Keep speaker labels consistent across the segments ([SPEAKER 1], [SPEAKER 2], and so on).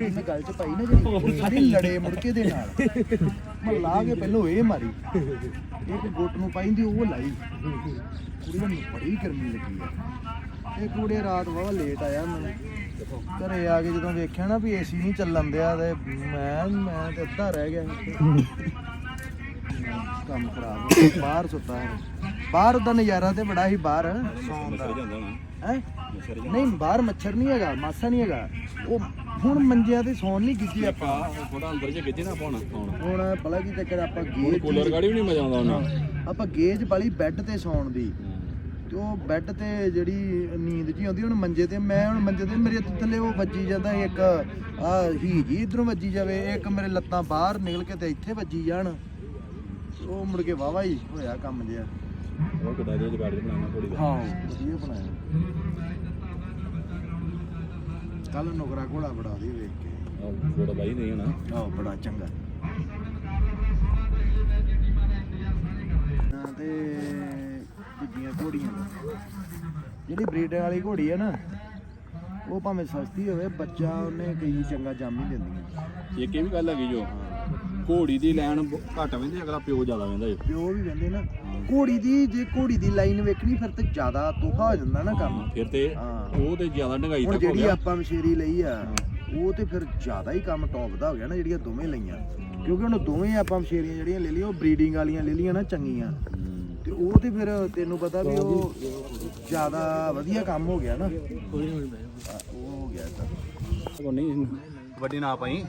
[SPEAKER 1] ਮੈਂ ਗੱਲ ਚ ਪਾਈ ਨਾ ਜਿਹੜੀ ਸਾਰੀ ਲੜੇ ਮੁੜਕੇ ਦੇ ਨਾਲ। ਮੈਂ ਲਾ ਕੇ ਪਹਿਲੋਂ ਇਹ ਮਾਰੀ। ਇੱਕ ਗੁੱਟ ਨੂੰ ਪਾਈਂਦੀ ਉਹ ਲਾਈ। ਕੁੜੀ ਨੂੰ ਬੜੀ ਗਰਮੀ ਲੱਗੀ ਆ। ਇਹ ਕੁੜੇ ਰਾਤ ਵਾਵਾ ਲੇਟ ਆਇਆ ਮੈਂ ਘਰੇ ਆ ਕੇ ਜਦੋਂ ਵੇਖਿਆ ਨਾ ਵੀ ਏਸੀ ਨਹੀਂ ਚੱਲਣ ਦਿਆ ਤੇ ਮੈਂ ਮੈਂ ਤੇ ਅੱਧਾ ਰਹਿ ਗਿਆ। ਕੰਮ ਖਰਾਬ ਹੋ ਗਿਆ। ਬਾਹਰ ਸੁੱਤਾ ਹੈ। ਬਾਹਰ ਦਾ ਨਜ਼ਾਰਾ ਤੇ ਬੜਾ ਹੀ ਬਾਹਰ। ਹੈ? ਨਹੀਂ ਬਾਹਰ ਮੱਛਰ ਨਹੀਂ ਹੈਗਾ ਮਾਸਾ ਨਹੀਂ ਹੈਗਾ। ਉਹ ਹੁਣ ਮੰਜਿਆਂ ਤੇ ਸੌਣ ਨਹੀਂ ਕੀਤੀ ਆਪਾਂ।
[SPEAKER 2] ਥੋੜਾ ਅੰਦਰ ਜੇ ਗਿੱਜੇ ਨਾ ਪਾਉਣਾ ਹੁਣ।
[SPEAKER 1] ਹੁਣ ਭਲਾ ਕੀ ਚੱਕਰ ਆਪਾਂ ਗੇਜ
[SPEAKER 2] ਕੂਲਰ ਗਾੜੀ ਵੀ ਨਹੀਂ ਮਜ਼ਾ ਆਉਂਦਾ ਉਹਨਾਂ
[SPEAKER 1] ਆਪਾਂ ਗੇਜ ਵਾਲੀ ਬੈੱਡ ਤੇ ਸੌਣ ਦੀ। ਤੇ ਉਹ ਬੈੱਡ ਤੇ ਜਿਹੜੀ ਨੀਂਦ ਜੀ ਆਉਂਦੀ ਹੁਣ ਮੰਜੇ ਤੇ ਮੈਂ ਹੁਣ ਮੰਜੇ ਤੇ ਮੇਰੇ ਥੱਲੇ ਉਹ ਵੱਜੀ ਜਾਂਦਾ ਇੱਕ ਆ ਹੀਜੀ ਇਧਰੋਂ ਵੱਜੀ ਜਾਵੇ ਇੱਕ ਮੇਰੇ ਲੱਤਾਂ ਬਾਹਰ ਨਿਕਲ ਕੇ ਤੇ ਇੱਥੇ ਵੱਜੀ ਜਾਣ। ਉਹ ਮੁੜ ਕੇ ਵਾਵਾ ਹੀ ਹੋਇਆ ਕੰਮ ਜਿਆ
[SPEAKER 2] ਉਹ ਕਿਦਾਂ ਦੇ ਜਗਾੜ ਬਣਾਉਣਾ ਥੋੜੀ
[SPEAKER 1] ਹਾਂ ਵਧੀਆ ਬਣਾਇਆ। ਕੱਲ ਨੁਕਰਾ ਘੋੜਾ ਬੜਾ ਦੀ ਵੇਖ ਕੇ।
[SPEAKER 2] ਥੋੜਾ ਬਾਈ ਨਹੀਂ ਹਨਾ
[SPEAKER 1] ਆਹ ਬੜਾ ਚੰਗਾ। ਹਾਂ, ਤੇ ਦੂਜੀਆਂ ਘੋੜੀਆਂ ਜਿਹੜੀ ਬਰੀਡ ਵਾਲੀ ਘੋੜੀ ਹੈ ਨਾ ਉਹ ਭਾਵੇਂ ਸਸਤੀ ਹੋਵੇ ਬੱਚਾ ਉਹਨੇ ਕਈ ਚੰਗਾ ਜੰਮ ਹੀ ਦਿੰਦੀਆਂ।
[SPEAKER 2] ਇੱਕ ਇਹ ਵੀ ਗੱਲ ਹੈਗੀ ਜੋ ਘੋੜੀ ਦੀ ਲੈਣ ਬ- ਘੱਟ ਵੰਦੇ ਅਗਲਾ ਪਿਓ ਜ਼ਿਆਦਾ ਵੰਦਾ ਜੋ।
[SPEAKER 1] ਪਿਓ ਵੀ ਕਹਿੰਦੇ ਨਾ। ਘੋੜੀ ਦੀ ਜੇ ਘੋੜੀ ਦੀ ਲਾਈਨ ਵੇਖਣੀ ਫਿਰ ਤੇ ਜ਼ਿਆਦਾ ਤੋਖਾ ਹੋ ਜਾਂਦਾ ਨਾ ਕੰਮ।
[SPEAKER 2] ਫਿਰ ਤੇ
[SPEAKER 1] ਹਾਂ।
[SPEAKER 2] ਉਹ ਤੇ ਜ਼ਿਆਦਾ ਢੰਗਾਈ
[SPEAKER 1] ਹੁਣ
[SPEAKER 2] ਤੱਕ ਹੋ
[SPEAKER 1] ਜਿਹੜੀ
[SPEAKER 2] ਗਿਆ।
[SPEAKER 1] ਆਪਾਂ ਮਸ਼ੇਰੀ ਲਈ ਆ ਉਹ ਤੇ ਫਿਰ ਜ਼ਿਆਦਾ ਹੀ ਕੰਮ ਟੌਪ ਦਾ ਹੋ ਗਿਆ ਨਾ ਜਿਹੜੀਆਂ ਦੋਵੇਂ ਲਈਆਂ। ਕਿਉਂਕਿ ਹੁਣ ਦੋਵੇਂ ਆਪਾਂ ਮਸ਼ੇਰੀਆਂ ਜਿਹੜੀਆਂ ਲੈ ਲਈਆਂ ਉਹ ਬਰੀਡਿੰਗ ਵਾਲੀਆਂ ਲੈ ਲਈਆਂ ਨਾ ਚੰਗੀਆਂ।
[SPEAKER 2] ਹੂੰ।
[SPEAKER 1] ਤੇ ਉਹ ਤੇ ਫਿਰ ਤੈਨੂੰ ਪਤਾ ਵੀ ਉਹ ਜ਼ਿਆਦਾ ਵਧੀਆ ਕੰਮ ਹੋ ਗਿਆ ਨਾ। ਉਹ ਹੋ ਗਿਆ ਤਾਂ।
[SPEAKER 2] ਉਹ ਨਹੀਂ ਵੱਡੀ ਨਾ ਪਾਈ।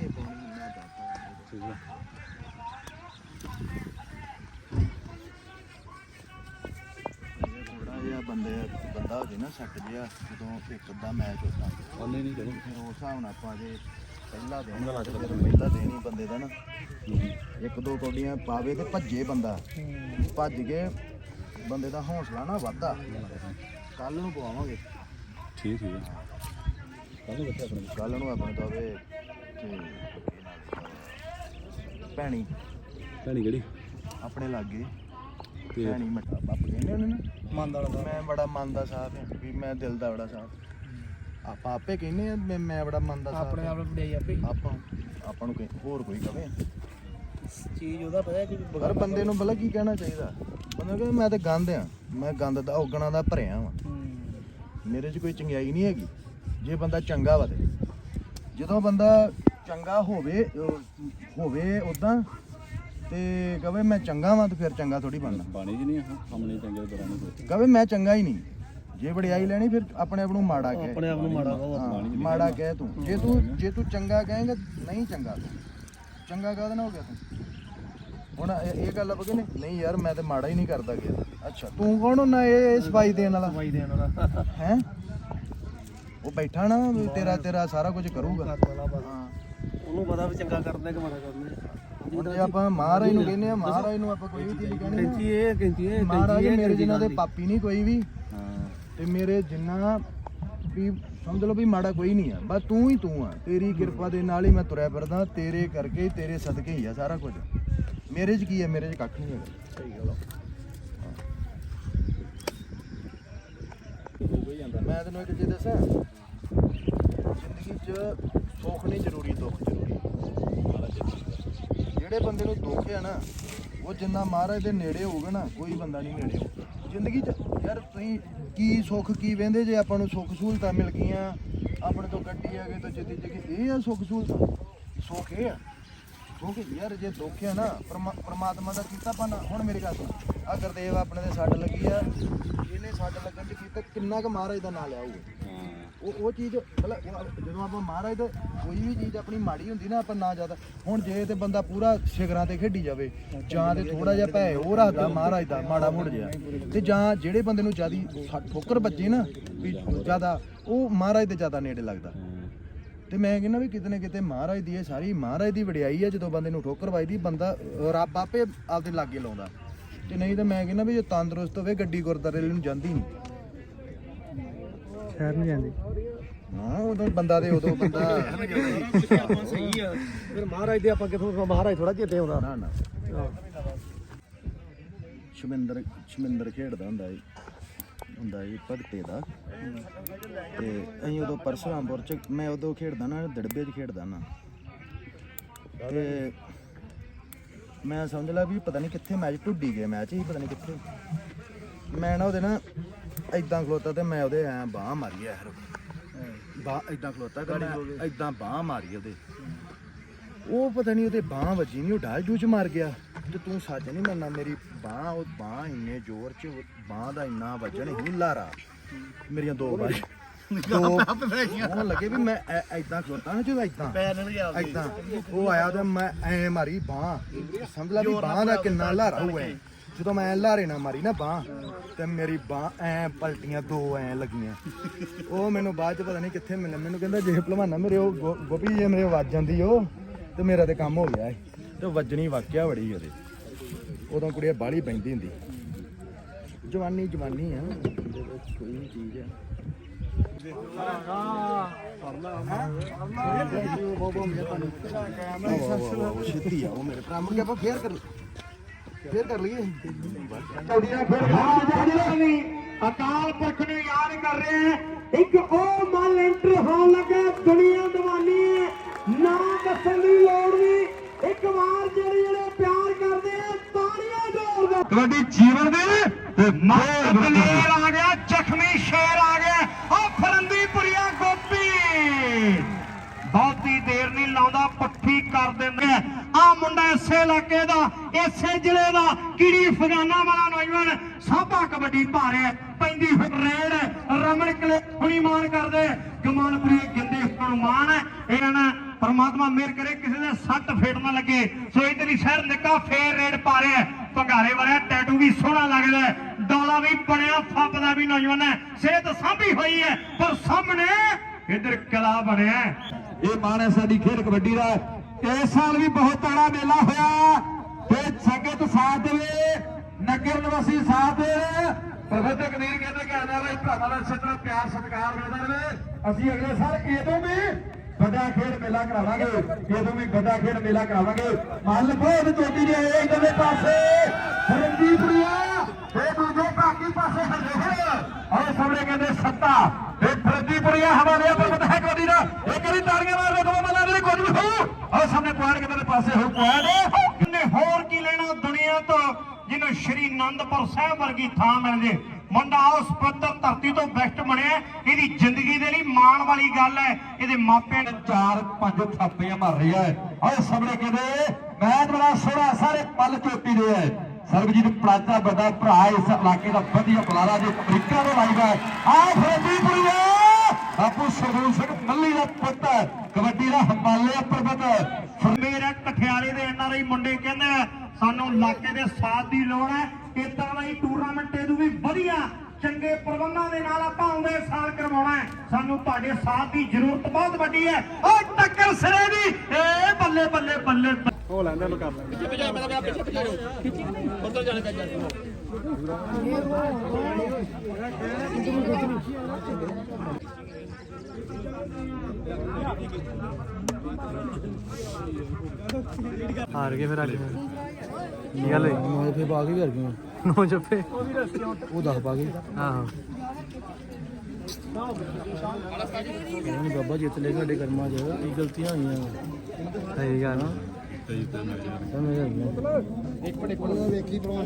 [SPEAKER 1] ਬੰਦੇ ਬੰਦਾ ਹੋ ਜੇ ਨਾ ਸੱਟ ਜਿਆ ਜਦੋਂ ਇੱਕ ਅੱਧਾ ਮੈਚ ਹੁੰਦਾ
[SPEAKER 2] ਉਹਨੇ ਨਹੀਂ ਚਲੋ
[SPEAKER 1] ਫਿਰ ਉਸ ਹਿਸਾਬ ਨਾਲ ਆਪਾਂ ਜੇ ਪਹਿਲਾ ਫਿਰ ਪਹਿਲਾ ਹੀ ਬੰਦੇ ਦਾ ਨਾ ਇੱਕ ਦੋ ਕੋਡੀਆਂ ਪਾਵੇ ਤੇ ਭੱਜੇ ਬੰਦਾ। ਭੱਜ ਕੇ ਬੰਦੇ ਦਾ ਹੌਸਲਾ ਨਾ ਵੱਧਦਾ। ਕੱਲ ਨੂੰ ਪਵਾਵਾਂਗੇ।
[SPEAKER 2] ਠੀਕ ਠੀਕ। ਕੱਲ ਨੂੰ ਬੱਚਾ ਆਪਣੇ?
[SPEAKER 1] ਕੱਲ ਨੂੰ ਆਪਣੇ ਤੋਂ ਵੇ ਤੇ ਭੈਣੀ।
[SPEAKER 2] ਭੈਣੀ ਕਿਹੜੀ?
[SPEAKER 1] ਆਪਣੇ ਲਾਗੇ।
[SPEAKER 2] ਤੇ
[SPEAKER 1] ਭੈਣੀ ਮੱਠਾ ਬਾਪ ਕਹਿੰਦੇ ਉਹਨੇ ਨਾ। ਮੰਨਦਾ ਮੈਂ ਬੜਾ ਮੰਨਦਾ ਸਾਹਿਬ ਹਾਂ ਵੀ ਮੈਂ ਦਿਲ ਦਾ ਬੜਾ ਸਾਹਿਬ ਆਪਾਂ ਆਪੇ ਕਹਿੰਦੇ ਆ ਮੈਂ ਮੈਂ ਬੜਾ ਮੰਨਦਾ ਸਾਹਿਬ
[SPEAKER 3] ਆਪਣੇ ਆਪ ਨੂੰ ਵਡਿਆਈ ਆਪੇ।
[SPEAKER 1] ਆਪਾਂ ਆਪਾਂ ਨੂੰ ਕਹੇ ਹੋਰ ਕੋਈ ਕਵੇ।
[SPEAKER 3] ਚੀਜ਼ ਉਹਦਾ ਪਤਾ ਕਿ
[SPEAKER 1] ਪਰ ਬੰਦੇ ਨੂੰ ਭਲਾ ਕੀ ਕਹਿਣਾ ਚਾਹੀਦਾ? ਬੰਦਾ ਕਹਿੰਦਾ ਮੈਂ ਤੇ ਗੰਦ ਆ ਮੈਂ ਗੰਦ ਦਾ ਔਗਣਾ ਦਾ ਭਰਿਆ ਵਾਂ। ਮੇਰੇ 'ਚ ਕੋਈ ਚੰਗਿਆਈ ਨਹੀਂ ਹੈਗੀ। ਜੇ ਬੰਦਾ ਚੰਗਾ ਵਾ ਤੇ ਜਦੋਂ ਬੰਦਾ ਚੰਗਾ ਹੋਵੇ ਹੋਵੇ ਉਦਾਂ ਤੇ ਕਵੇ ਮੈਂ ਚੰਗਾ ਵਾਂ ਤੇ ਫਿਰ ਚੰਗਾ ਥੋੜੀ ਬਣਨਾ।
[SPEAKER 2] ਬਾਣੀ ਜੀ ਨਹੀਂ ਆ ਸਾਹਮਣੇ ਚੰਗੇ ਤਰ੍ਹਾਂ ਨਹੀਂ
[SPEAKER 1] ਕਵੇ ਮੈਂ ਚੰਗਾ ਹੀ ਨਹੀਂ। ਜੇ ਵਡਿਆਈ ਲੈਣੀ ਫਿਰ ਆਪਣੇ ਆਪ ਨੂੰ ਮਾੜਾ ਕਹਿ।
[SPEAKER 3] ਆਪਣੇ ਆਪ ਨੂੰ ਮਾੜਾ ਕਹੋ
[SPEAKER 1] ਹਾਂ, ਮਾੜਾ ਕਹਿ ਤੂੰ। ਜੇ ਤੂੰ ਜੇ ਤੂੰ ਚੰਗਾ ਕਹੇਂਗਾ ਨਹੀਂ ਚੰਗਾ ਤੂੰ। ਚੰਗਾ ਕਾਹਦੇ ਨਾਲ ਹੋ ਗਿਆ ਤੂੰ? ਹੁਣ ਇਹ ਗੱਲ ਆਪਾਂ ਕਹਿੰਦੇ ਨਹੀਂ ਯਾਰ ਮੈਂ ਤੇ ਮਾੜਾ ਹੀ ਨਹੀਂ ਕਰਦਾ ਗਿਆ ਅੱਛਾ ਤੂੰ ਕੌਣ ਹੁੰਨਾ ਇਹ ਸਫ਼ਾਈ ਦੇਣ ਵਾਲਾ?
[SPEAKER 3] ਸਮਾਈ ਦੇਣ ਵਾਲਾ।
[SPEAKER 1] ਹੈ? ਉਹ ਬੈਠਾ ਨਾ ਤੇਰਾ ਤੇਰਾ ਸਾਰਾ ਕੁਝ ਕਰੂਗਾ। ਹਾਂ।
[SPEAKER 3] ਉਹਨੂੰ ਪਤਾ ਵੀ ਚੰਗਾ ਕਰਦੇ ਕਿ ਮਾੜਾ ਕਰਦੇ।
[SPEAKER 1] ਹੁਣ ਜੇ ਆਪਾਂ ਮਹਾਰਾਜ ਨੂੰ ਕਹਿੰਦੇ ਆ ਮਹਾਰਾਜ ਨੂੰ ਆਪਾਂ ਕੋਈ ਵੀ ਚੀਜ਼ ਕਹਿਣੀ ਨਾ,
[SPEAKER 3] ਕੈਂਚੀ ਇਹ ਕੈਂਚੀ ਇਹ
[SPEAKER 1] ਮਹਾਰਾਜ ਮੇਰੇ ਜਿਨ੍ਹਾਂ ਦੇ ਪਾਪੀ ਨਹੀਂ ਕੋਈ ਵੀ
[SPEAKER 2] ਹਾਂ।
[SPEAKER 1] ਤੇ ਮੇਰੇ ਜਿੰਨਾ ਵੀ ਸਮਝ ਲਓ ਵੀ ਮਾੜਾ ਕੋਈ ਨਹੀਂ ਆ ਬਸ ਤੂੰ ਹੀ ਤੂੰ ਆ ਤੇਰੀ ਕਿਰਪਾ ਦੇ ਨਾਲ ਹੀ ਮੈਂ ਤੁਰਿਆ ਫਿਰਦਾ ਤੇਰੇ ਕਰਕੇ ਹੀ ਤੇਰੇ ਸਦਕੇ ਹੀ ਆ ਸਾਰਾ ਕੁਝ। ਮੇਰੇ 'ਚ ਕੀ ਹੈ ਮੇਰੇ 'ਚ ਕੱਖ ਨਹੀਂ ਹੈਗਾ।
[SPEAKER 3] ਸਹੀ ਗੱਲ ਆ।
[SPEAKER 1] ਮੈਂ ਤੈਨੂੰ ਇੱਕ ਚੀਜ਼ ਦੱਸਾਂ? ਜ਼ਿੰਦਗੀ 'ਚ ਸੁੱਖ ਨਹੀਂ ਜ਼ਰੂਰੀ ਦੁੱਖ ਜ਼ਰੂਰੀ। ਜਿਹੜੇ ਬੰਦੇ ਨੂੰ ਦੁੱਖ ਆ ਨਾ, ਉਹ ਜਿੰਨਾ ਮਹਾਰਾਜ ਦੇ ਨੇੜੇ ਹੋਊਗਾ ਨਾ, ਕੋਈ ਬੰਦਾ ਨਹੀਂ ਨੇੜੇ ਹੋਊਗਾ। ਜ਼ਿੰਦਗੀ 'ਚ ਯਾਰ ਤੁਸੀਂ ਕੀ ਸੁੱਖ ਕੀ ਵੇਂਦੇ ਜੇ ਆਪਾਂ ਨੂੰ ਸੁੱਖ ਸਹੂਲਤਾਂ ਮਿਲ ਗਈਆਂ, ਆਪਣੇ ਤੋਂ ਗੱਡੀ ਆ ਗਈ ਤਾਂ ਜਿੱਦੀ ਜਗੀ ਇਹ ਆ ਸੁੱਖ ਸਹੂਲਤਾਂ। ਸੁੱਖ ਇਹ ਆ। ਸੁੱਖ ਯਾਰ ਜੇ ਦੁੱਖ ਆ ਨਾ, ਪਰਮਾ- ਪ੍ਰਮਾਤਮਾ ਦਾ ਕੀਤਾ ਪਾਣਾ ਹੁਣ ਮੇਰੀ ਗੱਲ ਸੁਣ। ਆ ਗੁਰਦੇਵ ਆਪਣੇ ਦੇ ਸੱਟ ਲੱਗੀ ਆ। ਇਹਨੇ ਸੱਟ ਲੱਗਣ ਚ ਕੀਤਾ ਕਿੰਨਾ ਕੁ ਮਹਾਰਾਜ ਦਾ ਨਾਂ ਲਿਆ ਹੋਊਗਾ ਉਹ ਉਹ ਚੀਜ਼ ਮਤਲਬ ਜਦੋਂ ਆਪਾਂ ਮਹਾਰਾਜ ਦਾ ਕੋਈ ਵੀ ਚੀਜ਼ ਆਪਣੀ ਮਾੜੀ ਹੁੰਦੀ ਨਾ ਆਪਾਂ ਨਾ ਜ਼ਿਆਦਾ ਹੁਣ ਜੇ ਤੇ ਬੰਦਾ ਪੂਰਾ ਸ਼ਿਖਰਾਂ ਤੇ ਖੇਡੀ ਜਾਵੇ ਜਾਂ ਤੇ ਥੋੜਾ ਜਿਹਾ ਭੈ ਉਹ ਰੱਖਦਾ ਮਹਾਰਾਜ ਦਾ ਮਾੜਾ ਮੋੜ ਜਿਹਾ ਤੇ ਜਾਂ ਜਿਹੜੇ ਬੰਦੇ ਨੂੰ ਜਿਆਦੀ ਠੋਕਰ ਵੱਜੇ ਨਾ ਵੀ ਜ਼ਿਆਦਾ ਉਹ ਮਹਾਰਾਜ ਦੇ ਜ਼ਿਆਦਾ ਨੇੜੇ ਲੱਗਦਾ। ਤੇ ਮੈਂ ਕਹਿੰਦਾ ਵੀ ਕਿਤੇ ਨਾ ਕਿਤੇ ਮਹਾਰਾਜ ਦੀ ਇਹ ਸਾਰੀ ਮਹਾਰਾਜ ਦੀ ਵਡਿਆਈ ਹੈ ਜਦੋਂ ਬੰਦੇ ਨੂੰ ਠੋਕਰ ਵੱਜਦੀ ਬੰਦਾ ਰੱਬ ਆਪੇ ਆਪਦੇ ਲਾਗੇ ਲਾਉਂਦਾ। ਤੇ ਨਹੀਂ ਤਾਂ ਮੈਂ ਕਹਿੰਦਾ ਵੀ ਜੇ ਤੰਦਰੁਸਤ ਹੋਵੇ ਗੱਡੀ ਗੁਰਦਾਰੇ ਨੂੰ ਜਾਂਦੀ ਨਹੀਂ
[SPEAKER 3] ਸ਼ਹਿਰ ਨਹੀਂ ਜਾਂਦੇ।
[SPEAKER 1] ਹਾਂ ਉਦੋਂ ਬੰਦਾ ਤੇ ਉਦੋਂ ਬੰਦਾ।
[SPEAKER 3] ਸਹੀ ਆ ਫਿਰ ਮਹਾਰਾਜ ਦੇ ਆਪਾਂ ਕਿਥੋਂ ਮਹਾਰਾਜ ਥੋੜਾ ਚੇਤੇ ਆਉਂਦਾ।
[SPEAKER 1] ਨਾ ਨਾ। ਸ਼ਮਿੰਦਰ ਸ਼ਮਿੰਦਰ ਖੇਡਦਾ ਹੁੰਦਾ ਸੀ ਹੁੰਦਾ ਜੀ ਭਗਤੇ ਦਾ। ਤੇ ਅਸੀਂ ਉਦੋਂ ਪਰਸਰਾਮਪੁਰ ਚ ਮੈਂ ਉਦੋਂ ਖੇਡਦਾ ਨਾ ਦੜਬੇ ਚ ਖੇਡਦਾ ਨਾ। ਤੇ ਮੈਂ ਸਮਝ ਲਿਆ ਵੀ ਪਤਾ ਨਹੀਂ ਕਿੱਥੇ ਮੈਚ ਢੁੱਡੀ ਗਿਆ ਮੈਚ ਹੀ ਪਤਾ ਨਹੀਂ ਕਿੱਥੇ। ਮੈਂ ਨਾ ਉਹਦੇ ਨਾ ਇਦਾਂ ਖਲੋਤਾ ਤੇ ਮੈਂ ਉਹਦੇ ਐ ਬਾਹ ਮਾਰੀ ਐ ਬਾਹ ਇਦਾਂ ਖਲੋਤਾ ਤੇ ਮੈਂ ਇਦਾਂ ਬਾਹ ਮਾਰੀ ਉਹਦੇ। ਉਹ ਪਤਾ ਨਹੀਂ ਉਹਦੇ ਬਾਹ ਵੱਜੀ ਨਹੀਂ ਉਹ ਡਾਲ ਡੂਚ ਮਾਰ ਗਿਆ। ਤੇ ਤੂੰ ਸੱਚ ਨਹੀਂ ਮੰਨਣਾ ਮੇਰੀ ਬਾਹ ਉਹ ਬਾਹ ਇੰਨੇ ਜ਼ੋਰ ਚ ਬਾਹ ਦਾ ਇੰਨਾ ਵੱਜਣ ਹੀ ਲਾਰਾ। ਮੇਰੀਆਂ ਦੋ ਬਾਹ ਦੋ ਉਹ ਲੱਗੇ ਵੀ ਮੈਂ ਐਦਾਂ ਖਲੋਤਾ ਨਾ ਜਦੋਂ ਐਦਾਂ। ਐਦਾਂ। ਉਹ ਆਇਆ ਤੇ ਮੈਂ ਐ ਮਾਰੀ ਬਾਹ। ਸਮਝ ਲਾ ਵੀ ਬਾਹ ਦਾ ਕਿੰਨਾ ਲਾਰਾ ਹੋਇਆ ਜਦੋਂ ਮੈਂ ਲਾਰੇ ਨਾਲ ਮਾਰੀ ਨਾ ਬਾਹ ਤੇ ਮੇਰੀ ਬਾਹ ਐ ਪਲਟੀਆਂ ਦੋ ਐ ਲੱਗੀਆਂ। ਉਹ ਮੈਨੂੰ ਬਾਅਦ ਚ ਪਤਾ ਨਹੀਂ ਕਿੱਥੇ ਮਿਲਿਆ ਮੈਨੂੰ ਕਹਿੰਦਾ ਜੇ ਭਲਵਾਨਾ ਮੇਰੇ ਉਹ ਗੋ- ਗੋਪੀ ਜੇ ਮੇਰੇ ਵੱਜ ਜਾਂਦੀ ਉਹ ਤੇ ਮੇਰਾ ਤੇ ਕੰਮ ਹੋ ਗਿਆ ਸੀ। ਤੇ ਵੱਜਣੀ ਵਾਕਿਆ ਬੜੀ ਉਹਦੇ। ਉਦੋਂ ਕੁੜੀਆਂ ਬਾਹਲੀ ਬੈਂਦੀ ਹੁੰਦੀ। ਜਵਾਨੀ ਜਵਾਨੀ ਆ ਕੋਈ ਵੀ ਚੀਜ਼ ਆ। ਛੇਤੀ ਆ ਉਹ ਮੇਰੇ ਭਰਾ ਮੁੜ ਕੇ ਆਪਾਂ ਫੇਰ ਕਰ ਫੇਰ ਕਰ ਲਈਏ
[SPEAKER 4] ਅਕਾਲ ਪੁਰਖ ਨੂੰ ਯਾਦ ਕਰ ਰਹੇ ਹੈ ਇੱਕ ਉਹ ਮਲ ਐਂਟਰ ਹੋਣ ਲੱਗਾ ਦੁਨੀਆ ਦੀਵਾਨੀ ਹੈ ਨਾ ਦੱਸਣ ਦੀ ਲੋੜ ਨਹੀਂ ਇੱਕ ਵਾਰ ਜਿਹੜੇ ਜਿਹੜੇ ਪਿਆਰ ਕਰਦੇ ਆ ਤਾੜੀਆਂ ਜੋੜਦਾ ਤੁਹਾਡੀ ਜੀਵਨ ਦੇ ਮਾਸਟਰ ਦਲੇਰ ਆ ਗਿਆ ਜ਼ਖਮੀ ਸ਼ੇਰ ਆ ਕਰ ਦਿੰਦਾ ਆ। ਮੁੰਡਾ ਇਸੇ ਇਲਾਕੇ ਦਾ, ਇਸੇ ਜ਼ਿਲ੍ਹੇ ਦਾ ਕੀੜੀ ਫਗਾਨਾ ਵਾਲਾ ਨੌਜਵਾਨ? ਸਾਬਾ ਕਬੱਡੀ ਪਾ ਪੈਂਦੀ ਹੋਈ ਰਮਣ ਕਲੇ ਹੁਣੀ ਮਾਨ ਕਰਦੇ ਗਮਾਨਪੁਰੀ ਗਿੰਦੇ ਹਨੂਮਾਨ ਹੈ ਇਹਨਾਂ ਨੇ ਪਰਮਾਤਮਾ ਮਿਹਰ ਕਰੇ, ਕਿਸੇ ਦੇ ਸੱਟ ਫੇਟ ਨਾ ਲੱਗੇ। ਸੋ ਇਧਰਲੀ ਸ਼ਹਿਰ ਨਿੱਕਾ, ਫੇਰ ਰੇਡ ਪਾ ਰਿਹਾ ਭੰਗਾਰੇ ਵਾਲਾ ਟੈਟੂ ਵੀ ਸੋਹਣਾ ਲੱਗਦਾ ਹੈ। ਡੋਲਾ ਵੀ ਬਣਿਆ ਫੱਬਦਾ ਵੀ ਨੌਜਵਾਨ ਹੈ ਸਿਹਤ ਸਾਂਭੀ ਹੋਈ ਹੈ ਪਰ ਸਾਹਮਣੇ ਇਧਰ ਕਿਲਾ ਬਣਿਆ ਇਹ ਮਾਣ ਹੈ ਸਾਡੀ ਖੇਡ ਕਬੱਡੀ ਦਾ। ਇਸ ਸਾਲ ਵੀ ਬਹੁਤ ਤੜਾ ਮੇਲਾ ਹੋਇਆ। ਤੇ ਸੰਗਤ ਸਾਥ ਦੇਵੇ ਨਗਰ ਨਿਵਾਸੀ ਸਾਥ ਦੇਵੇ। ਪ੍ਰਬੰਧਕ ਕਬੀਰ ਕਹਿੰਦੇ ਕਿ ਆਉਣ ਵਾਲੇ ਭਰਾਵਾਂ ਦਾ ਇਸੇ ਤਰ੍ਹਾਂ ਪਿਆਰ ਸਤਿਕਾਰ ਮਿਲਦਾ ਰਹੇ। ਅਸੀਂ ਅਗਲੇ ਸਾਲ ਇਹਦੋਂ ਵੀ ਵੱਡਾ ਖੇਡ ਮੇਲਾ ਕਰਾਵਾਂਗੇ ਇਹਦੋਂ ਵੀ ਵੱਡਾ ਖੇਡ ਮੇਲਾ ਕਰਾਵਾਂਗੇ। ਮੱਲ ਬਹੁਤ ਚੋਟੀ ਦੇ ਆਏ ਇਧਰਲੇ ਪਾਸੇ ਰਣਜੀਤਪੁਰੀਆ ਤੇ ਦੂਜੇ ਬਾਕੀ ਪਾਸੇ ਹਰਦੇ ਹੋਏ ਔਰ ਸਾਹਮਣੇ ਕਹਿੰਦੇ ਸੱਤਾ। ਤੇ ਹਵਾਲੇ ਪਰ ਹੈ ਕਬੱਡੀ ਦਾ। ਇੱਕ ਵਾਰੀ ਤਾੜੀਆਂ ਮਾਰ ਦੋ ਮੱਲਾ ਦੇ ਕੁਝ ਵੀ ਹੋ ਔਰ ਸਾਹਮਣੇ ਪੁਆਇੰਟ ਕਿਤੇ ਪਾਸੇ ਹੋ ਪੁਆਇੰਟ। ਕਿੰਨੇ ਹੋਰ ਕੀ ਲੈਣਾ ਦੁਨੀਆ ਤੋਂ ਜਿਹਨੂੰ ਸ਼੍ਰੀ ਅਨੰਦਪੁਰ ਸਾਹਿਬ ਵਰਗੀ ਥਾਂ ਮਿਲ ਜੇ। ਮੁੰਡਾ ਉਸ ਪੱਤਰ ਧਰਤੀ ਤੋਂ ਬੈਸਟ ਬਣਿਆ। ਇਹਦੀ ਜ਼ਿੰਦਗੀ ਦੇ ਲਈ ਮਾਣ ਵਾਲੀ ਗੱਲ ਹੈ। ਇਹਦੇ ਮਾਪਿਆਂ ਨੇ ਚਾਰ ਪੰਜ ਥਾਪੀਆਂ ਮਾਰ ਰਿਹਾ ਹੈ। ਔਰ ਸਾਹਮਣੇ ਕਹਿੰਦੇ ਮੈਚ ਬੜਾ ਸੋਹਣਾ, ਸਾਰੇ ਪੱਲ ਚੋਟੀ ਦੇ ਹੈ। ਸਰਬਜੀਤ ਪਲਾਜ਼ਾ ਵੱਡਾ ਭਰਾ ਇਸ ਇਲਾਕੇ ਦਾ ਵਧੀਆ ਬੁਲਾਰਾ ਜੇ ਅਮਰੀਕਾ ਤੋਂ ਲਾਈਦਾ ਆ ਫਰਦੀਪੁਰੀਆ ਬਾਪੂ ਸਰਦੂਲ ਸਿੰਘ ਮੱਲੀ ਦਾ ਪੁੱਤ ਹੈ, ਕਬੱਡੀ ਦਾ ਹਿਮਾਲਿਆ ਪਰਬਤ ਮੇਰੇ ਕਠਿਆਲੇ ਦੇ ਐਨਆਰਆਈ ਮੁੰਡੇ ਕਹਿੰਦੇ ਸਾਨੂੰ ਇਲਾਕੇ ਦੇ ਸਾਥ ਦੀ ਲੋੜ ਹੈ ਇਦਾਂ ਦਾ ਹੀ ਟੂਰਨਾਮੈਂਟ ਇਹਨੂੰ ਵੀ ਵਧੀਆ ਚੰਗੇ ਪ੍ਰਬੰਧਾਂ ਦੇ ਨਾਲ ਆਪਾਂ ਆਉਂਦੇ ਸਾਲ ਕਰਵਾਉਣਾ ਹੈ। ਸਾਨੂੰ ਤੁਹਾਡੇ ਸਾਥ ਦੀ ਜ਼ਰੂਰਤ ਬਹੁਤ ਵੱਡੀ ਹੈ। ਓ ਟੱਕਰ ਸਿਰੇ ਦੀ। ਏ ਬੱਲੇ ਬੱਲੇ ਬੱਲੇ
[SPEAKER 3] ਹੋ ਲੈਂਦਾ ਨੂੰ ਕਰ ਲੈਂਦਾ।
[SPEAKER 5] ਹਾਰ ਗਏ ਫਿਰ ਅੱਜ। ਕੀ ਗੱਲ ਹੋਈ?
[SPEAKER 1] ਨੌ ਜੱਫੇ ਪਾ ਕੇ ਵੀ ਹਾਰ ਗਏ
[SPEAKER 5] ਨੌ ਜੱਫੇ?
[SPEAKER 1] ਉਹ ਦਸ ਪਾ ਕੇ।
[SPEAKER 5] ਆਹੋ।
[SPEAKER 1] ਨਹੀਂ ਬਾਬਾ ਜਿੱਤ ਲੈ ਸਾਡੇ ਕਰਮਾਂ 'ਚ। ਇਹ ਗਲਤੀਆਂ ਹੋਈਆਂ।
[SPEAKER 5] ਸਹੀ ਗੱਲ। ਆ ਸਹੀ ਤਾਂ
[SPEAKER 1] ਮੈਂ ਇੱਕ
[SPEAKER 3] ਮਿੰਟ
[SPEAKER 2] ਇੱਕ ਮਿੰਟ। ਵੇਖੀ ਭਰਾ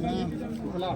[SPEAKER 2] ਭਲਾ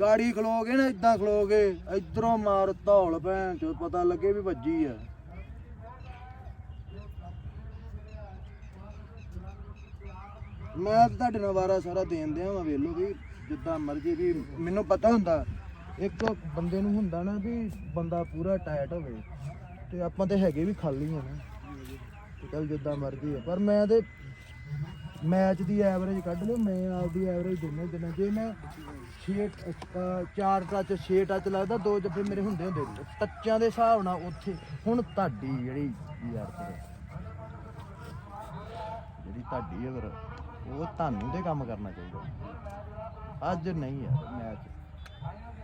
[SPEAKER 1] ਗਾੜੀ ਖਲੋਗੇ ਨਾ ਇਦਾਂ ਖਲੋਗੇ, ਇਧਰੋਂ ਮਾਰ ਧੌਲ ਭੈਣ ਚ ਪਤਾ ਲੱਗੇ ਵੀ ਵੱਜੀ ਆ। ਮੈਂ ਤਾਂ ਤੁਹਾਡੇ ਨਾਲ ਵਾਰਾ ਸਾਰਾ ਦੇਣ ਦਿਆਂ ਵਾ ਵੇਲੋ ਵੀ ਜਿੱਦਾਂ ਮਰਜ਼ੀ ਵੀ ਮੈਨੂੰ ਪਤਾ ਹੁੰਦਾ, ਇੱਕ ਬੰਦੇ ਨੂੰ ਹੁੰਦਾ ਨਾ ਵੀ ਬੰਦਾ ਪੂਰਾ ਟਾਇਟ ਹੋਵੇ, ਤੇ ਆਪਾਂ ਤੇ ਹੈਗੇ ਵੀ ਖਾਲੀ ਆ ਨਾ। ਚੱਲ ਜਿੱਦਾਂ ਮਰਜ਼ੀ ਆ, ਪਰ ਮੈਂ ਤੇ ਮੈਚ ਦੀ ਐਵਰੇਜ ਕੱਢ ਲਿਓ ਮੈਂ ਆਪਦੀ ਐਵਰੇਜ ਦਿੰਨੇ ਦਿੰਨਾ ਜੇ ਮੈਂ 6 4 ਟੱਚ 6 ਟੱਚ ਲੱਗਦਾ, ਦੋ ਜੱਫੇ ਮੇਰੇ ਹੁੰਦੇ ਹੁੰਦੇ ਨੇ। ਟੱਚਾਂ ਦੇ ਹਿਸਾਬ ਨਾਲ ਉੱਥੇ, ਹੁਣ ਤੁਹਾਡੀ ਜਿਹੜੀ ਯਾਰ ਫਿਰ ਜਿਹੜੀ ਤੁਹਾਡੀ ਅਗਰ, ਉਹ ਤੁਹਾਨੂੰ ਤੇ ਕੰਮ ਕਰਨਾ ਚਾਹੀਦਾ ਅੱਜ ਨਹੀਂ ਯਾਰ, ਮੈਚ